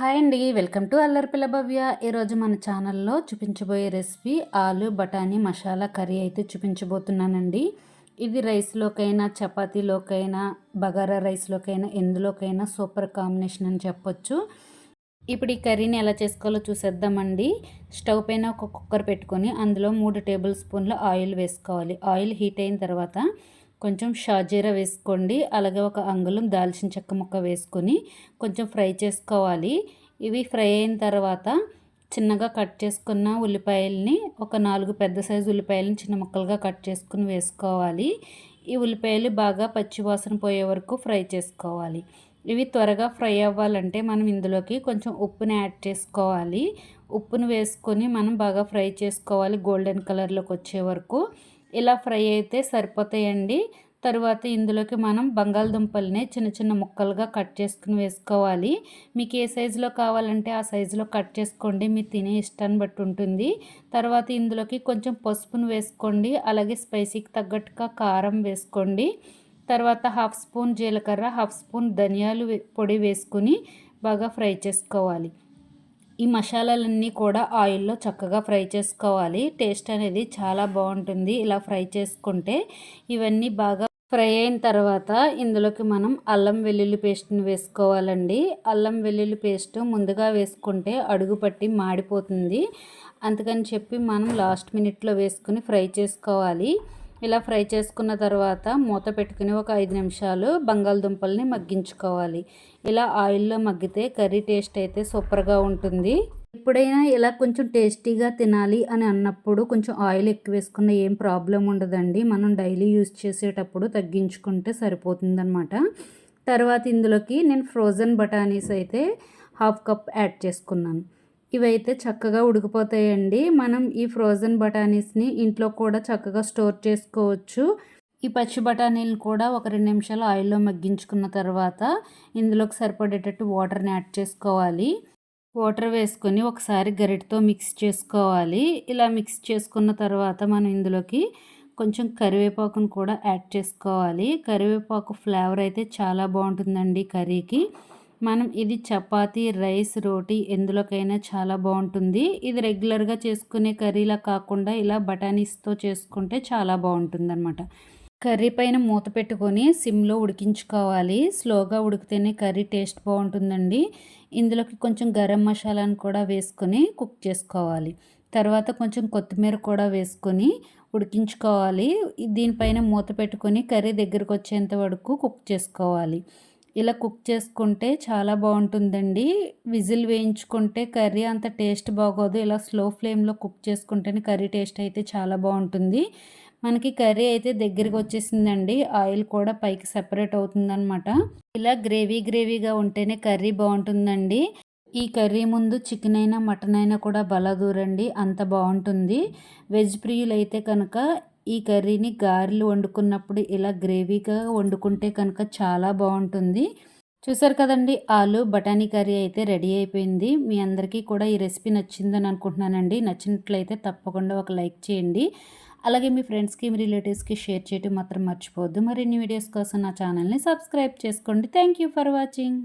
Hi అండి. Welcome to అల్లరిపిల్ల భవ్య. ఈరోజు మన ఛానల్లో చూపించబోయే రెసిపీ ఆలు బఠానీ మసాలా కర్రీ అయితే చూపించబోతున్నానండి. ఇది రైస్లోకైనా చపాతీలోకైనా బగారా రైస్లోకైనా ఎందులోకైనా సూపర్ కాంబినేషన్ అని చెప్పొచ్చు. ఇప్పుడు ఈ కర్రీని ఎలా చేసుకోవాలో చూసేద్దామండి. స్టవ్ పైన ఒక కుక్కర్ పెట్టుకొని అందులో మూడు టేబుల్ స్పూన్ల ఆయిల్ వేసుకోవాలి. ఆయిల్ హీట్ అయిన తర్వాత కొంచెం షాజీరా వేసుకోండి. అలాగే ఒక అంగుళం దాల్చిన చెక్క ముక్క వేసుకొని కొంచెం ఫ్రై చేసుకోవాలి. ఇవి ఫ్రై అయిన తర్వాత చిన్నగా కట్ చేసుకున్న ఉల్లిపాయల్ని ఒక నాలుగు పెద్ద సైజు ఉల్లిపాయలని చిన్న ముక్కలుగా కట్ చేసుకుని వేసుకోవాలి. ఈ ఉల్లిపాయలు బాగా పచ్చివాసన పోయే వరకు ఫ్రై చేసుకోవాలి. ఇవి త్వరగా ఫ్రై అవ్వాలంటే మనం ఇందులోకి కొంచెం ఉప్పుని యాడ్ చేసుకోవాలి. ఉప్పును వేసుకొని మనం బాగా ఫ్రై చేసుకోవాలి గోల్డెన్ కలర్లోకి వచ్చే వరకు. ఇలా ఫ్రై అయితే సరిపోతాయండి. తర్వాత ఇందులోకి మనం బంగాళదుంపల్ని చిన్న చిన్న ముక్కలుగా కట్ చేసుకుని వేసుకోవాలి. మీకు ఏ సైజులో కావాలంటే ఆ సైజులో కట్ చేసుకోండి. మీరు తినే ఇష్టాన్ని బట్టి ఉంటుంది. తర్వాత ఇందులోకి కొంచెం పసుపును వేసుకోండి. అలాగే స్పైసీకి తగ్గట్టుగా కారం వేసుకోండి. తర్వాత హాఫ్ స్పూన్ జీలకర్ర హాఫ్ స్పూన్ ధనియాలు పొడి వేసుకుని బాగా ఫ్రై చేసుకోవాలి. ఈ మసాలాలన్నీ కూడా ఆయిల్లో చక్కగా ఫ్రై చేసుకోవాలి. టేస్ట్ అనేది చాలా బాగుంటుంది ఇలా ఫ్రై చేసుకుంటే. ఇవన్నీ బాగా ఫ్రై అయిన తర్వాత ఇందులోకి మనం అల్లం వెల్లుల్లి పేస్ట్ని వేసుకోవాలండి. అల్లం వెల్లుల్లి పేస్ట్ ముందుగా వేసుకుంటే అడుగు పట్టి మాడిపోతుంది. అందుకని చెప్పి మనం లాస్ట్ మినిట్లో వేసుకుని ఫ్రై చేసుకోవాలి. ఇలా ఫ్రై చేసుకున్న తర్వాత మూత పెట్టుకుని ఒక ఐదు నిమిషాలు బంగాళదుంపల్ని మగ్గించుకోవాలి. ఇలా ఆయిల్లో మగ్గితే కర్రీ టేస్ట్ అయితే సూపర్గా ఉంటుంది. ఎప్పుడైనా ఇలా కొంచెం టేస్టీగా తినాలి అని అన్నప్పుడు కొంచెం ఆయిల్ ఎక్కువ వేసుకున్న ఏం ప్రాబ్లం ఉండదండి. మనం డైలీ యూజ్ చేసేటప్పుడు తగ్గించుకుంటే సరిపోతుందనమాట తర్వాత ఇందులోకి నేను ఫ్రోజన్ బఠానీస్ అయితే హాఫ్ కప్ యాడ్ చేసుకున్నాను. ఇవైతే చక్కగా ఉడికిపోతాయండి. మనం ఈ ఫ్రోజన్ బఠానీస్ని ఇంట్లో కూడా చక్కగా స్టోర్ చేసుకోవచ్చు. ఈ పచ్చి బఠానీలు కూడా ఒక రెండు నిమిషాలు ఆయిల్లో మగ్గించుకున్న తర్వాత ఇందులోకి సరిపడేటట్టు వాటర్ని యాడ్ చేసుకోవాలి. వాటర్ వేసుకొని ఒకసారి గరిటతో మిక్స్ చేసుకోవాలి. ఇలా మిక్స్ చేసుకున్న తర్వాత మనం ఇందులోకి కొంచెం కరివేపాకును కూడా యాడ్ చేసుకోవాలి. కరివేపాకు ఫ్లేవర్ అయితే చాలా బాగుంటుందండి కర్రీకి. మనం ఇది చపాతీ రైస్ రోటీ ఎందులోకైనా చాలా బాగుంటుంది. ఇది రెగ్యులర్గా చేసుకునే కర్రీలా కాకుండా ఇలా బఠానీస్తో చేసుకుంటే చాలా బాగుంటుంది అనమాట కర్రీ పైన మూత పెట్టుకొని సిమ్లో ఉడికించుకోవాలి. స్లోగా ఉడికితేనే కర్రీ టేస్ట్ బాగుంటుందండి. ఇందులోకి కొంచెం గరం మసాలాను కూడా వేసుకొని కుక్ చేసుకోవాలి. తర్వాత కొంచెం కొత్తిమీర కూడా వేసుకొని ఉడికించుకోవాలి. దీనిపైన మూత పెట్టుకొని కర్రీ దగ్గరకు వచ్చేంత వరకు కుక్ చేసుకోవాలి. ఇలా కుక్ చేసుకుంటే చాలా బాగుంటుందండి. విజిల్ వేయించుకుంటే కర్రీ అంత టేస్ట్ బాగోదు. ఇలా స్లో ఫ్లేమ్లో కుక్ చేసుకుంటేనే కర్రీ టేస్ట్ అయితే చాలా బాగుంటుంది. మనకి కర్రీ అయితే దగ్గరికి వచ్చేసిందండి. ఆయిల్ కూడా పైకి సెపరేట్ అవుతుందన్నమాట. ఇలా గ్రేవీ గ్రేవీగా ఉంటేనే కర్రీ బాగుంటుందండి. ఈ కర్రీ ముందు చికెన్ అయినా మటన్ అయినా కూడా బలదూరండి. అంత బాగుంటుంది. వెజ్ ప్రియులు అయితే కనుక ఈ కర్రీని గారెలు వండుకున్నప్పుడు ఇలా గ్రేవీగా వండుకుంటే కనుక చాలా బాగుంటుంది. చూసారు కదండి ఆలు బఠానీ కర్రీ అయితే రెడీ అయిపోయింది. మీ అందరికీ కూడా ఈ రెసిపీ నచ్చిందని అనుకుంటున్నానండి. నచ్చినట్లయితే తప్పకుండా ఒక లైక్ చేయండి. అలాగే మీ ఫ్రెండ్స్కి మీ రిలేటివ్స్కి షేర్ చేయటం మాత్రం మర్చిపోవద్దు. మరిన్ని వీడియోస్ కోసం నా ఛానల్ని సబ్స్క్రైబ్ చేసుకోండి. Thank you for watching.